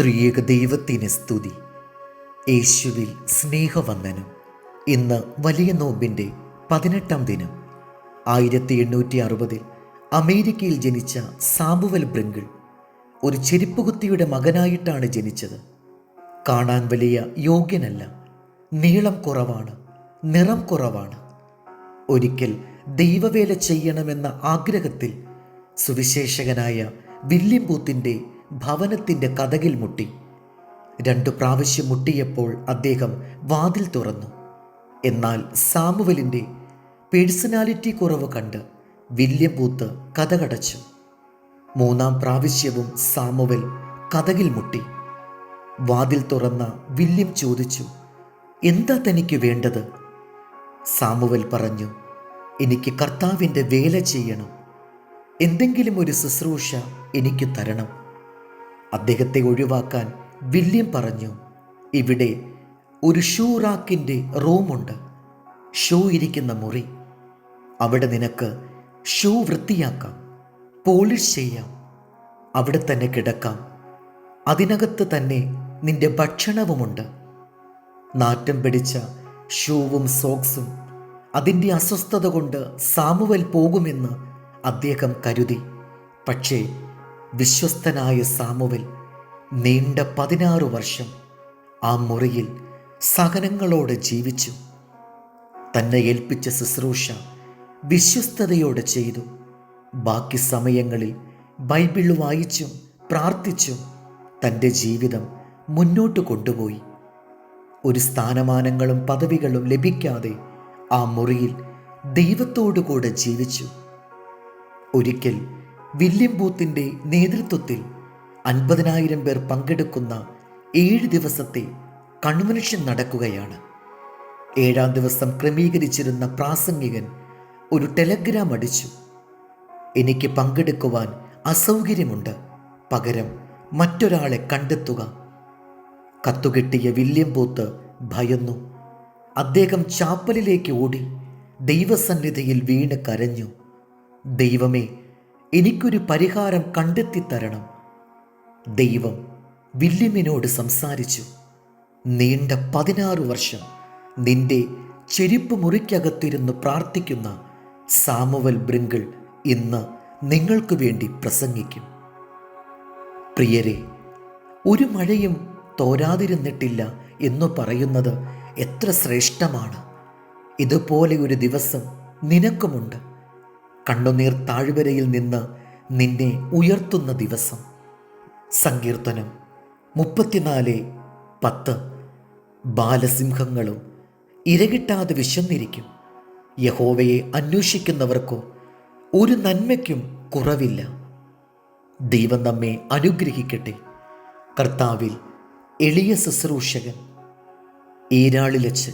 ത്രിയേക ദൈവത്തിന് സ്തുതി. യേശുവിൽ സ്നേഹവന്ദനം. ഇന്ന് വലിയ നോമ്പിന്റെ പതിനെട്ടാം ദിനം. ആയിരത്തി എണ്ണൂറ്റി അറുപതിൽ അമേരിക്കയിൽ ജനിച്ച സാമുവൽ ബ്രിങ്കിൾ ഒരു ചെരുപ്പുകുത്തിയുടെ മകനായിട്ടാണ് ജനിച്ചത്. കാണാൻ വലിയ യോഗ്യനല്ല. നീളം കുറവാണ്. നിറം കുറവാണ്. ഒരിക്കൽ ദൈവവേല ചെയ്യണമെന്ന ആഗ്രഹത്തിൽ സുവിശേഷകനായ വില്യം ബൂത്തിന്റെ ഭവനത്തിന്റെ കഥകിൽ മുട്ടി. രണ്ടു പ്രാവശ്യം മുട്ടിയപ്പോൾ അദ്ദേഹം വാതിൽ തുറന്നു. എന്നാൽ സാമുവലിന്റെ പേഴ്സണാലിറ്റി കുറവ് കണ്ട് വില്യം ബൂത്ത് കഥകടച്ചു. മൂന്നാം പ്രാവശ്യവും സാമുവൽ കഥകിൽ മുട്ടി. വാതിൽ തുറന്ന വില്യം ചോദിച്ചു എന്താ തനിക്ക് വേണ്ടത്? സാമുവൽ പറഞ്ഞു എനിക്ക് കർത്താവിന്റെ വേല ചെയ്യണം. എന്തെങ്കിലും ഒരു ശുശ്രൂഷ എനിക്ക് തരണം. അദ്ദേഹത്തെ ഒഴിവാക്കാൻ വില്യം പറഞ്ഞു ഇവിടെ ഒരു ഷൂ റാക്കിന്റെ റൂമുണ്ട്. ഷൂ ഇരിക്കുന്ന മുറി. അവിടെ നിനക്ക് ഷൂ വൃത്തിയാക്കാം പോളിഷ് ചെയ്യാം. അവിടെ തന്നെ കിടക്കാം. അതിനകത്ത് തന്നെ നിന്റെ ഭക്ഷണവുമുണ്ട്. നാറ്റം പിടിച്ച ഷൂവും സോക്സും അതിന്റെ അസ്വസ്ഥത കൊണ്ട് സാമുവൽ പോകുമെന്ന് അദ്ദേഹം കരുതി. പക്ഷേ വിശ്വസ്തനായ സാമുവൽ നീണ്ട പതിനാറ് വർഷം ആ മുറിയിൽ സഹനങ്ങളോടെ ജീവിച്ചു. തന്നെ ഏൽപ്പിച്ച ശുശ്രൂഷ വിശ്വസ്തയോടെ ചെയ്തു. ബാക്കി സമയങ്ങളിൽ ബൈബിൾ വായിച്ചും പ്രാർത്ഥിച്ചും തന്റെ ജീവിതം മുന്നോട്ട് കൊണ്ടുപോയി. ഒരു സ്ഥാനമാനങ്ങളും പദവികളും ലഭിക്കാതെ ആ മുറിയിൽ ദൈവത്തോടു കൂടെ ജീവിച്ചു. ഒരിക്കൽ വില്യം ബൂത്തിന്റെ നേതൃത്വത്തിൽ അൻപതിനായിരം പേർ പങ്കെടുക്കുന്ന ഏഴ് ദിവസത്തെ കൺവെൻഷൻ നടക്കുകയാണ്. ഏഴാം ദിവസം ക്രമീകരിച്ചിരുന്ന പ്രാസംഗികൻ ഒരു ടെലഗ്രാം അടിച്ചു. എനിക്ക് പങ്കെടുക്കുവാൻ അസൗകര്യമുണ്ട്. പകരം മറ്റൊരാളെ കണ്ടെത്തുക. കത്തുകിട്ടിയ വില്യം ബൂത്ത് ഭയന്നു. അദ്ദേഹം ചാപ്പലിലേക്ക് ഓടി ദൈവസന്നിധിയിൽ വീണ് കരഞ്ഞു. ദൈവമേ എനിക്കൊരു പരിഹാരം കണ്ടെത്തി തരണം ദൈവം വില്യമിനോട് സംസാരിച്ചു. നീണ്ട പതിനാറ് വർഷം നിന്റെ ചെരുപ്പ് മുറിക്കകത്തിരുന്ന് പ്രാർത്ഥിക്കുന്ന സാമുവൽ ബ്രിങ്കിൾ ഇന്ന് നിങ്ങൾക്ക് വേണ്ടി പ്രസംഗിക്കും. പ്രിയരെ ഒരു മഴയും തോരാതിരുന്നിട്ടില്ല എന്ന് പറയുന്നത് എത്ര ശ്രേഷ്ഠമാണ്. ഇതുപോലെ ഒരു ദിവസം നിനക്കുമുണ്ട്. കണ്ണുനീർ താഴ്വരയിൽ നിന്ന് നിന്നെ ഉയർത്തുന്ന ദിവസം. സങ്കീർത്തനം മുപ്പത്തിനാല് പത്ത്. ബാലസിംഹങ്ങളും ഇരകിട്ടാതെ വിശന്നിരിക്കും. യഹോവയെ അന്വേഷിക്കുന്നവർക്കോ ഒരു നന്മയ്ക്കും കുറവില്ല. ദൈവം നമ്മെ അനുഗ്രഹിക്കട്ടെ. കർത്താവിൽ എളിയ ശുശ്രൂഷകൻ. ഈരാളിലച്ച്